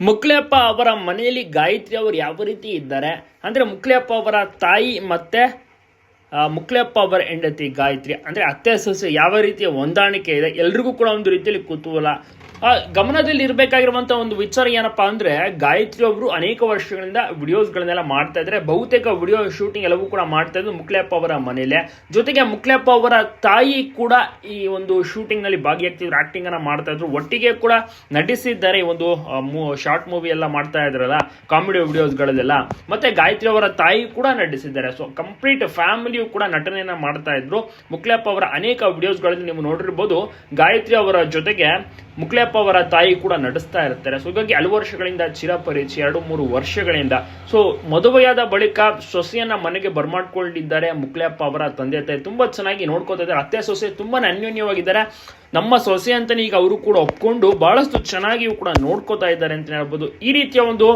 ಮುಕ್ಲೆಪ್ಪ ಅವರ ಮನೆಯಲ್ಲಿ ಗಾಯತ್ರಿ ಅವರು ಯಾವ ರೀತಿ ಇದ್ದಾರೆ? ಅಂದರೆ ಮುಕ್ಲೆಪ್ಪ ಅವರ ತಾಯಿ ಮತ್ತೆ ಮುಕ್ಲೆಪ್ಪ ಅವರ ಹೆಂಡತಿ ಗಾಯತ್ರಿ. ಅಂದರೆ ಅತ್ತೆ ಸೊಸೆ ಯಾವ ರೀತಿಯ ಹೊಂದಾಣಿಕೆ ಇದೆ? ಎಲ್ರಿಗೂ ಕೂಡ ಒಂದು ರೀತಿಯಲ್ಲಿ ಕುತೂಹಲ. ಗಮನದಲ್ಲಿ ಇರಬೇಕಾಗಿರುವಂಥ ಒಂದು ವಿಚಾರ ಏನಪ್ಪಾ ಅಂದರೆ ಗಾಯತ್ರಿ ಅವರು ಅನೇಕ ವರ್ಷಗಳಿಂದ ವಿಡಿಯೋಸ್ಗಳನ್ನೆಲ್ಲ ಮಾಡ್ತಾ ಇದ್ದಾರೆ. ಬಹುತೇಕ ವಿಡಿಯೋ ಶೂಟಿಂಗ್ ಎಲ್ಲವೂ ಕೂಡ ಮಾಡ್ತಾ ಇದ್ದು ಮುಕ್ಲೆಪ್ಪ ಅವರ ಮನೇಲೆ. ಜೊತೆಗೆ ಮುಕ್ಲೆಪ್ಪ ಅವರ ತಾಯಿ ಕೂಡ ಈ ಒಂದು ಶೂಟಿಂಗ್ನಲ್ಲಿ ಭಾಗಿಯಾಗ್ತಿದ್ರು ಆಕ್ಟಿಂಗ್ ಅನ್ನ ಮಾಡ್ತಾ ಇದ್ರು. ಒಟ್ಟಿಗೆ ಕೂಡ ನಟಿಸಿದ್ದಾರೆ ಈ ಒಂದು ಶಾರ್ಟ್ ಮೂವಿ ಎಲ್ಲ ಮಾಡ್ತಾ ಇದ್ರಲ್ಲ ಕಾಮಿಡಿ ವಿಡಿಯೋಸ್ಗಳಲ್ಲೆಲ್ಲ ಮತ್ತೆ ಗಾಯತ್ರಿ ಅವರ ತಾಯಿ ಕೂಡ ನಟಿಸಿದ್ದಾರೆ. ಸೊ ಕಂಪ್ಲೀಟ್ ಫ್ಯಾಮಿಲಿಯು ಕೂಡ ನಟನೆಯನ್ನ ಮಾಡ್ತಾ ಇದ್ರು. ಮುಕ್ಲೆಪ್ಪ ಅವರ ಅನೇಕ ವಿಡಿಯೋಸ್ಗಳಲ್ಲಿ ನೀವು ನೋಡಿರ್ಬೋದು, ಗಾಯತ್ರಿ ಅವರ ಜೊತೆಗೆ ಮುಕ್ಲೆಪ್ಪ ಅವರ ತಾಯಿ ಕೂಡ ನಡೆಸ್ತಾ ಇರ್ತಾರೆ. ಸೊ ಹೀಗಾಗಿ ಹಲವು ವರ್ಷಗಳಿಂದ ಚಿರಪರಿಚಿ, ಎರಡು ಮೂರು ವರ್ಷಗಳಿಂದ. ಸೊ ಮದುವೆಯಾದ ಬಳಿಕ ಸೊಸೆಯನ್ನ ಮನೆಗೆ ಬರ್ಮಾಡ್ಕೊಂಡಿದ್ದಾರೆ ಮುಕ್ಲೆಪ್ಪ ಅವರ ತಂದೆ ತಾಯಿ. ತುಂಬಾ ಚೆನ್ನಾಗಿ ನೋಡ್ಕೋತಾ ಇದ್ದಾರೆ. ಅತ್ತೆ ಸೊಸೆ ತುಂಬಾನೇ ಅನ್ಯೋನ್ಯವಾಗಿದ್ದಾರೆ. ನಮ್ಮ ಸೊಸೆ ಅಂತಲೇ ಈಗ ಅವರು ಕೂಡ ಒಪ್ಕೊಂಡು ಬಹಳಷ್ಟು ಚೆನ್ನಾಗಿಯೂ ಕೂಡ ನೋಡ್ಕೋತಾ ಇದ್ದಾರೆ ಅಂತ ಹೇಳ್ಬೋದು. ಈ ರೀತಿಯ ಒಂದು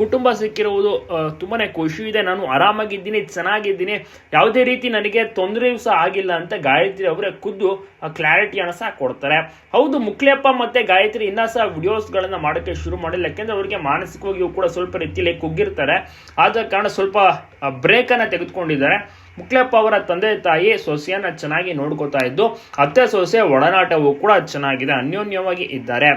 ಕುಟುಂಬ ಸಿಕ್ಕಿರುವುದು ತುಂಬಾನೇ ಖುಷಿ ಇದೆ. ನಾನು ಆರಾಮಾಗಿದ್ದೀನಿ, ಚೆನ್ನಾಗಿದ್ದೀನಿ. ಯಾವುದೇ ರೀತಿ ನನಗೆ ತೊಂದರೆಯೂ ಸಹ ಆಗಿಲ್ಲ ಅಂತ ಗಾಯತ್ರಿ ಅವರೇ ಖುದ್ದು ಕ್ಲಾರಿಟಿಯನ್ನು ಸಹ ಕೊಡ್ತಾರೆ. ಹೌದು, ಮುಕ್ಲೆಪ್ಪ ಮತ್ತೆ ಗಾಯತ್ರಿ ಇನ್ನ ಸಹ ವಿಡಿಯೋಸ್ಗಳನ್ನ ಮಾಡೋಕ್ಕೆ ಶುರು ಮಾಡಿಲ್ಲ. ಯಾಕೆಂದ್ರೆ ಅವರಿಗೆ ಮಾನಸಿಕವಾಗಿಯೂ ಕೂಡ ಸ್ವಲ್ಪ ರೀತಿಯಲ್ಲಿ ಕುಗ್ಗಿರ್ತಾರೆ. ಆದ ಕಾರಣ ಸ್ವಲ್ಪ ಬ್ರೇಕ್ ಅನ್ನ ತೆಗೆದುಕೊಂಡಿದ್ದಾರೆ. ಮುಕ್ಲೆಪ್ಪ ಅವರ ತಂದೆ ತಾಯಿ ಸೊಸೆಯನ್ನ ಚೆನ್ನಾಗಿ ನೋಡ್ಕೋತಾ ಇದ್ದು ಅತ್ತೆ ಸೊಸೆ ಒಡನಾಟವು ಕೂಡ ಚೆನ್ನಾಗಿದೆ, ಅನ್ಯೋನ್ಯವಾಗಿ ಇದ್ದಾರೆ.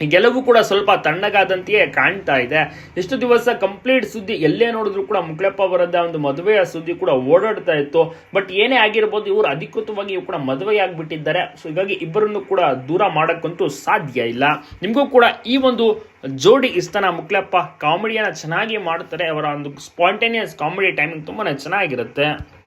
ಈಗೆಲ್ಲವೂ ಕೂಡ ಸ್ವಲ್ಪ ತಣ್ಣಗಾದಂತೆಯೇ ಕಾಣ್ತಾ ಇದೆ. ಇಷ್ಟು ದಿವಸ ಕಂಪ್ಲೀಟ್ ಸುದ್ದಿ ಎಲ್ಲೇ ನೋಡಿದ್ರು ಕೂಡ ಮುಕ್ಲೆಪ್ಪ ಅವರದ ಒಂದು ಮದುವೆಯ ಸುದ್ದಿ ಕೂಡ ಓಡಾಡ್ತಾ ಇತ್ತು. ಬಟ್ ಏನೇ ಆಗಿರ್ಬೋದು ಇವರು ಅಧಿಕೃತವಾಗಿ ಕೂಡ ಮದುವೆ ಆಗಿಬಿಟ್ಟಿದ್ದಾರೆ ಸೊ ಹೀಗಾಗಿ ಇಬ್ಬರನ್ನು ಕೂಡ ದೂರ ಮಾಡೋಕ್ಕಂತೂ ಸಾಧ್ಯ ಇಲ್ಲ. ನಿಮಗೂ ಕೂಡ ಈ ಒಂದು ಜೋಡಿ ಇಸ್ತನ ಮುಕ್ಲೆಪ್ಪ ಕಾಮಿಡಿಯನ್ನ ಚೆನ್ನಾಗಿ ಮಾಡ್ತಾರೆ. ಅವರ ಒಂದು ಸ್ಪಾಂಟೇನಿಯಸ್ ಕಾಮಿಡಿ ಟೈಮಿಂಗ್ ತುಂಬಾ ಚೆನ್ನಾಗಿರುತ್ತೆ.